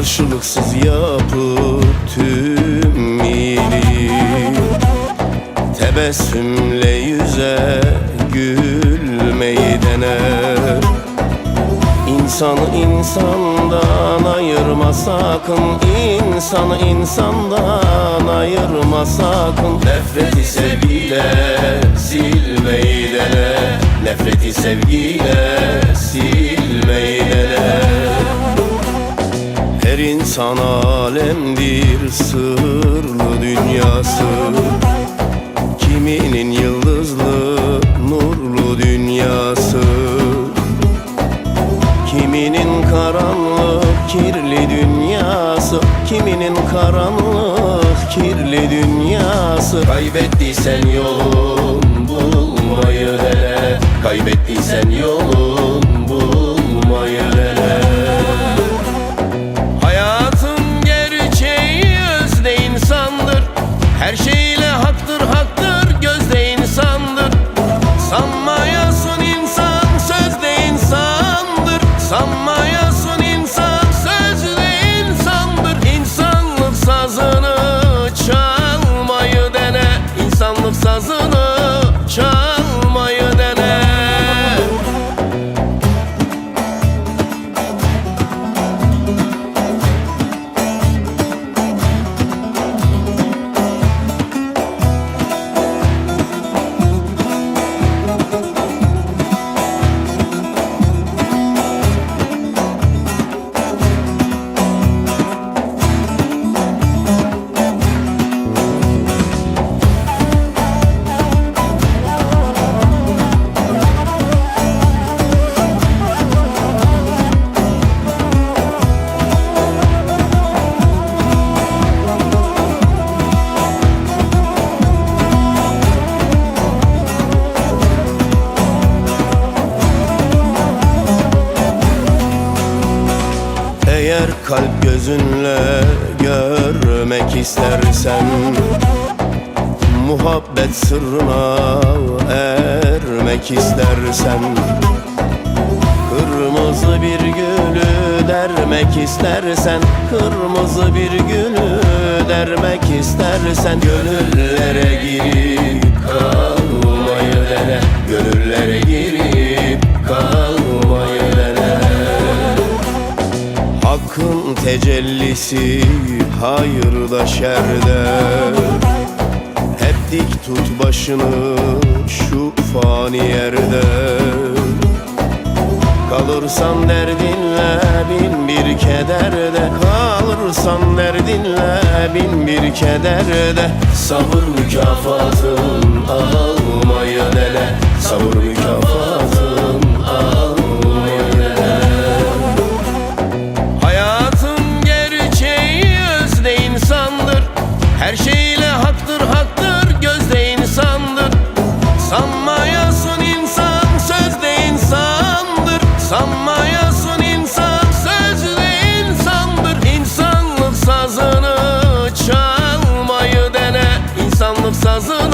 Karşılıksız yapıp tüm iyiliği Tebessümle yüze gülmeyi dener İnsanı insandan ayırma sakın İnsanı insandan ayırma sakın. Nefreti sevgiyle silmeyi dene Nefreti sevgiyle silmeyi insan alemdir sırlı dünyası. Kiminin yıldızlı nurlu dünyası. Kiminin karanlık kirli dünyası. Kiminin karanlık kirli dünyası. Kaybettiysen yolun bulmayı dene. Kaybettiysen yolun Bahadır Hak Eğer kalp gözünle görmek istersen. Muhabbet sırrına ermek istersen. Kırmızı bir gülü dermek istersen. Kırmızı bir gülü dermek istersen. Gönüllere girip kalmayı dene tecellisi hayırda şerde. Hep dik tut başını şu fani yerde. Kalırsan derdinle bin bir kederde. Kalırsan derdinle bin bir kederde. Sabır mükafatın İnsanlık